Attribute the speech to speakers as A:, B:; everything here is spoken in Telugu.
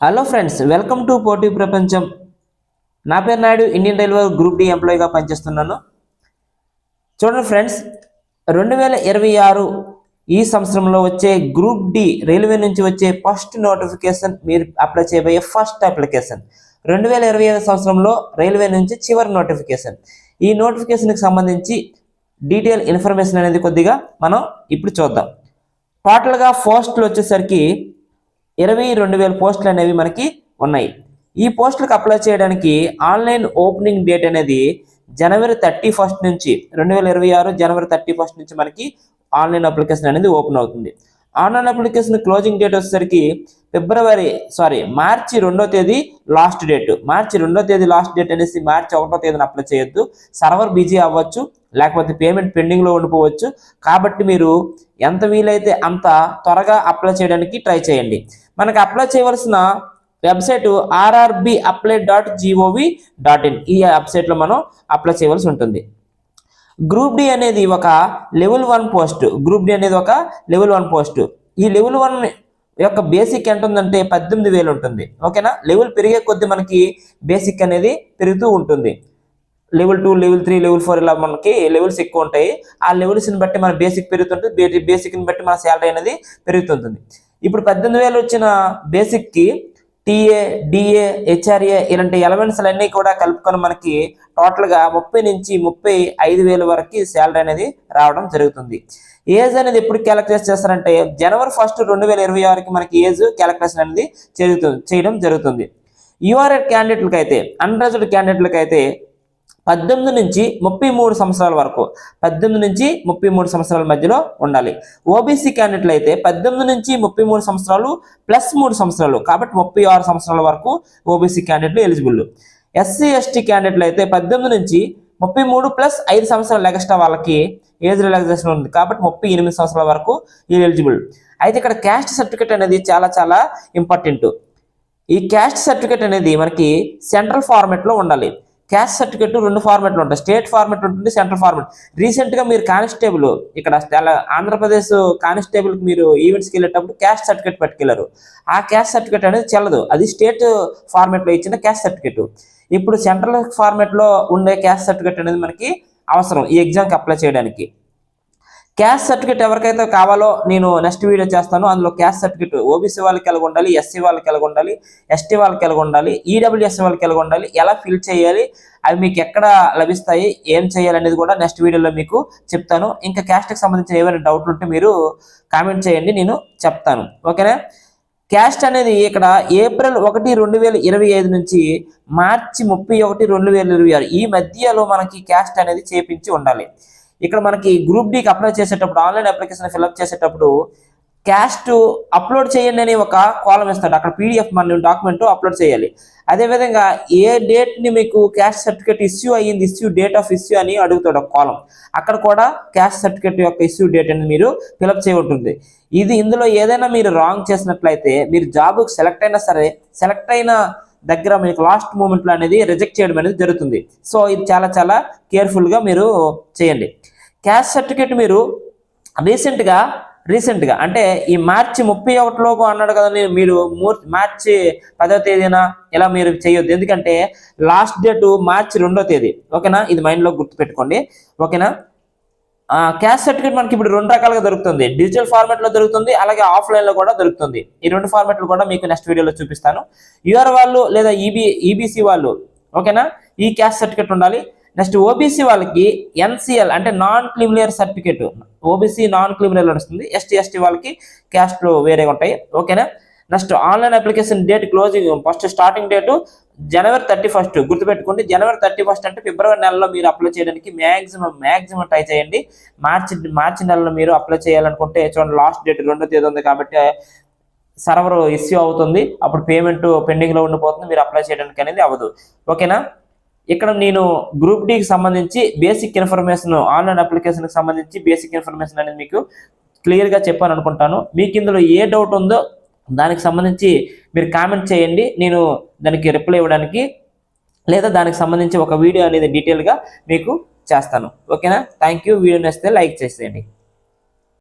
A: హలో ఫ్రెండ్స్ వెల్కమ్ టు పోటీ ప్రపంచం నా పేరు Naidu Indian railway group D ఎంప్లాయీగా పనిచేస్తున్నాను. చూడండి ఫ్రెండ్స్ రెండు వేల ఇరవై ఆరు ఈ సంవత్సరంలో వచ్చే గ్రూప్ డి రైల్వే నుంచి వచ్చే ఫస్ట్ నోటిఫికేషన్ మీరు అప్లై చేయబోయే ఫస్ట్ అప్లికేషన్ రెండు వేల ఇరవై ఐదు సంవత్సరంలో రైల్వే నుంచి చివరి నోటిఫికేషన్ ఈ నోటిఫికేషన్కి సంబంధించి డీటెయిల్ ఇన్ఫర్మేషన్ అనేది కొద్దిగా మనం ఇప్పుడు చూద్దాం. టోటల్గా ఫస్ట్లో వచ్చేసరికి ఇరవై రెండు వేల పోస్టులు అనేవి మనకి ఉన్నాయి. ఈ పోస్టులకు అప్లై చేయడానికి ఆన్లైన్ ఓపెనింగ్ డేట్ అనేది జనవరి థర్టీ ఫస్ట్ నుంచి రెండు వేల ఇరవై ఆరు జనవరి థర్టీ ఫస్ట్ నుంచి మనకి ఆన్లైన్ అప్లికేషన్ అనేది ఓపెన్ అవుతుంది. ఆన్లైన్ అప్లికేషన్ క్లోజింగ్ డేట్ వచ్చేసరికి ఫిబ్రవరి సారీ మార్చి రెండో తేదీ లాస్ట్ డేట్. మార్చి రెండో తేదీ లాస్ట్ డేట్ అనేసి మార్చి ఒకటో తేదీన అప్లై చేయొద్దు. సర్వర్ బిజీ అవ్వచ్చు. లేకపోతే పేమెంట్ పెండింగ్లో ఉండిపోవచ్చు. కాబట్టి మీరు ఎంత వీలైతే అంత త్వరగా అప్లై చేయడానికి ట్రై చేయండి. మనకి అప్లై చేయవలసిన website RRB apply dot gov dot in ఈ వెబ్సైట్లో మనం అప్లై చేయవలసి ఉంటుంది. గ్రూప్ డి అనేది ఒక level one post group D అనేది ఒక లెవెల్ వన్ పోస్ట్ ఈ లెవెల్ వన్ యొక్క బేసిక్ ఎంత ఉందంటే పద్దెనిమిది వేలు ఉంటుంది. ఓకేనా లెవెల్ పెరిగే కొద్దీ మనకి బేసిక్ అనేది పెరుగుతూ ఉంటుంది. Level two level three level four ఇలా మనకి లెవెల్స్ ఎక్కువ ఉంటాయి. ఆ లెవెల్స్ని బట్టి మన బేసిక్ పెరుగుతుంటుంది బేసిక్ని బట్టి మన శాలరీ అనేది పెరుగుతుంటుంది ఇప్పుడు పద్దెనిమిది వేలు వచ్చిన బేసిక్కి టీఏ డిఏ హెచ్ఆర్ఏ ఇలాంటి ఎలవెన్స్ అన్నీ కూడా కలుపుకొని మనకి టోటల్గా ముప్పై నుంచి ముప్పై ఐదు వేల వరకు శాలరీ అనేది రావడం జరుగుతుంది. ఏజ్ అనేది ఎప్పుడు క్యాలిక్యులేట్ చేస్తారంటే జనవరి ఫస్ట్ రెండు వేల ఇరవై ఆరుకి మనకి ఏజ్ క్యాలిక్యులేషన్ అనేది జరుగుతుంది చేయడం జరుగుతుంది. యూఆర్ఎడ్ క్యాండిడేట్లకైతే అయితే క్యాండిడేట్లకైతే క్యాండిడేట్లకి అయితే పద్దెనిమిది నుంచి ముప్పై మూడు సంవత్సరాల వరకు పద్దెనిమిది నుంచి ముప్పై మూడు సంవత్సరాల మధ్యలో ఉండాలి. ఓబీసీ క్యాండిడేట్లు అయితే పద్దెనిమిది నుంచి ముప్పై మూడు సంవత్సరాలు ప్లస్ మూడు సంవత్సరాలు కాబట్టి ముప్పై ఆరు సంవత్సరాల వరకు ఓబీసీ క్యాండిడేట్లు ఎలిజిబుల్. ఎస్సీ ఎస్టీ క్యాండిడేట్లు అయితే పద్దెనిమిది నుంచి ముప్పై మూడు ప్లస్ ఐదు సంవత్సరాలు ఎక్స్ట్రా వాళ్ళకి ఏజ్ రిలాక్సేషన్ ఉంది కాబట్టి ముప్పై ఎనిమిది సంవత్సరాల వరకు ఈ ఎలిజిబుల్. అయితే ఇక్కడ క్యాస్ట్ సర్టిఫికేట్ అనేది చాలా చాలా ఇంపార్టెంట్. ఈ క్యాస్ట్ సర్టిఫికేట్ అనేది మనకి సెంట్రల్ ఫార్మెట్లో ఉండాలి. క్యాష్ సర్టిఫికెట్ రెండు ఫార్మెట్లు ఉంటాయి. స్టేట్ ఫార్మెట్ ఉంటుంది సెంట్రల్ ఫార్మెట్ రీసెంట్గా మీరు కానిస్టేబుల్ ఇక్కడ ఆంధ్రప్రదేశ్ కానిస్టేబుల్కి మీరు ఈవెంట్స్కి వెళ్ళేటప్పుడు క్యాస్ట్ సర్టిఫికేట్ పట్టుకెళ్ళారు ఆ క్యాష్ సర్టిఫికేట్ అనేది చెల్లదు. అది స్టేట్ ఫార్మెట్లో ఇచ్చిన క్యాస్ట్ సర్టిఫికేట్. ఇప్పుడు సెంట్రల్ ఫార్మెట్లో ఉండే క్యాష్ సర్టిఫికేట్ అనేది మనకి అవసరం ఈ ఎగ్జామ్కి అప్లై చేయడానికి. క్యాస్ట్ సర్టిఫికేట్ ఎవరికైతే కావాలో నేను నెక్స్ట్ వీడియో చేస్తాను. అందులో క్యాస్ట్ సర్టిఫికేట్ ఓబీసీ వాళ్ళకి ఎలాగ ఉండాలి ఎస్సీ వాళ్ళకి ఎలాగ ఉండాలి ఎస్టీ వాళ్ళకి ఎలాగ ఉండాలి ఈడబ్ల్యూఎస్ వాళ్ళకి ఎలాగ ఉండాలి ఎలా ఫిల్ చేయాలి అవి మీకు ఎక్కడ లభిస్తాయి ఏం చేయాలి అనేది కూడా నెక్స్ట్ వీడియోలో మీకు చెప్తాను. ఇంకా క్యాస్ట్కి సంబంధించిన ఏమైనా డౌట్లు ఉంటే మీరు కామెంట్ చేయండి నేను చెప్తాను. ఓకేనా? క్యాస్ట్ అనేది ఇక్కడ ఏప్రిల్ ఒకటి రెండు వేల ఇరవై ఐదు నుంచి మార్చి ముప్పై ఒకటి రెండు వేల ఇరవై ఆరు ఈ మధ్యలో మనకి క్యాస్ట్ అనేది చేపించి ఉండాలి. ఇక్కడ మనకి గ్రూప్ డికి అప్లై చేసేటప్పుడు ఆన్లైన్ అప్లికేషన్ ఫిల్అప్ చేసేటప్పుడు క్యాస్ట్ అప్లోడ్ చేయండి అని ఒక కాలం ఇస్తాడు. అక్కడ పీడిఎఫ్ మన డాక్యుమెంట్ అప్లోడ్ చేయాలి. అదేవిధంగా ఏ డేట్ని మీకు క్యాస్ట్ సర్టిఫికేట్ ఇష్యూ అయ్యింది ఇష్యూ డేట్ ఆఫ్ ఇష్యూ అని అడుగుతాడు ఒక కాలం అక్కడ కూడా క్యాస్ట్ సర్టిఫికేట్ యొక్క ఇష్యూ డేట్ అని మీరు ఫిలప్ చేయబడుతుంది ఉంటుంది. ఇది ఇందులో ఏదైనా మీరు రాంగ్ చేసినట్లయితే మీరు జాబ్కి సెలెక్ట్ అయినా సరే సెలెక్ట్ అయిన దగ్గర మీకు లాస్ట్ మూమెంట్లో అనేది రిజెక్ట్ చేయడం అనేది జరుగుతుంది. సో ఇది చాలా చాలా కేర్ఫుల్గా మీరు చేయండి. క్యాస్ట్ సర్టిఫికేట్ మీరు రీసెంట్గా రీసెంట్గా అంటే ఈ మార్చి ముప్పై ఒకటిలోపు అన్నాడు కదండి మీరు మార్చి పదో తేదీన ఇలా మీరు చేయొద్దు. ఎందుకంటే లాస్ట్ డేట్ మార్చి రెండో తేదీ. ఓకేనా? ఇది మైండ్లో గుర్తుపెట్టుకోండి. ఓకేనా? క్యాస్ట్ సర్టిఫికేట్ మనకి ఇప్పుడు రెండు రకాలుగా దొరుకుతుంది. డిజిటల్ ఫార్మాట్లో దొరుకుతుంది అలాగే ఆఫ్లైన్లో కూడా దొరుకుతుంది. ఈ రెండు ఫార్మాట్లు కూడా మీకు నెక్స్ట్ వీడియోలో చూపిస్తాను. యూఆర్ వాళ్ళు లేదా ఈబీ ఈబీసీ వాళ్ళు ఓకేనా? ఈ క్యాస్ట్ సర్టిఫికేట్ ఉండాలి. నెక్స్ట్ ఓబీసీ వాళ్ళకి ఎన్సిఎల్ అంటే non criminal certificate OBC non criminal వస్తుంది ఎస్టీ ఎస్టీ వాళ్ళకి క్యాస్ట్లు వేరే ఉంటాయి. ఓకేనా next online application date closing first starting date January thirty first గుర్తుపెట్టుకోండి జనవరి థర్టీ ఫస్ట్ అంటే ఫిబ్రవరి నెలలో మీరు అప్లై చేయడానికి మ్యాక్సిమం మ్యాక్సిమం ట్రై చేయండి. మార్చి మార్చి నెలలో మీరు అప్లై చేయాలనుకుంటే చూడండి లాస్ట్ డేట్ రెండో తేదీ ఉంది కాబట్టి సర్వర్ ఇష్యూ అవుతుంది. అప్పుడు పేమెంట్ పెండింగ్లో ఉండిపోతుంది. మీరు అప్లై చేయడానికి అనేది అవ్వదు. ఓకేనా ఇక్కడ నేను గ్రూప్ డికి సంబంధించి బేసిక్ ఇన్ఫర్మేషన్ ఆన్లైన్ అప్లికేషన్కి సంబంధించి బేసిక్ ఇన్ఫర్మేషన్ అనేది మీకు క్లియర్గా చెప్పాను అనుకుంటాను. మీకు ఇందులో ఏ డౌట్ ఉందో దానికి సంబంధించి మీరు కామెంట్ చేయండి. నేను దానికి రిప్లై ఇవ్వడానికి లేదా దానికి సంబంధించి ఒక వీడియో అనేది డీటెయిల్గా మీకు చేస్తాను. ఓకేనా థ్యాంక్ యూ వీడియో నచ్చితే లైక్ చేసేయండి.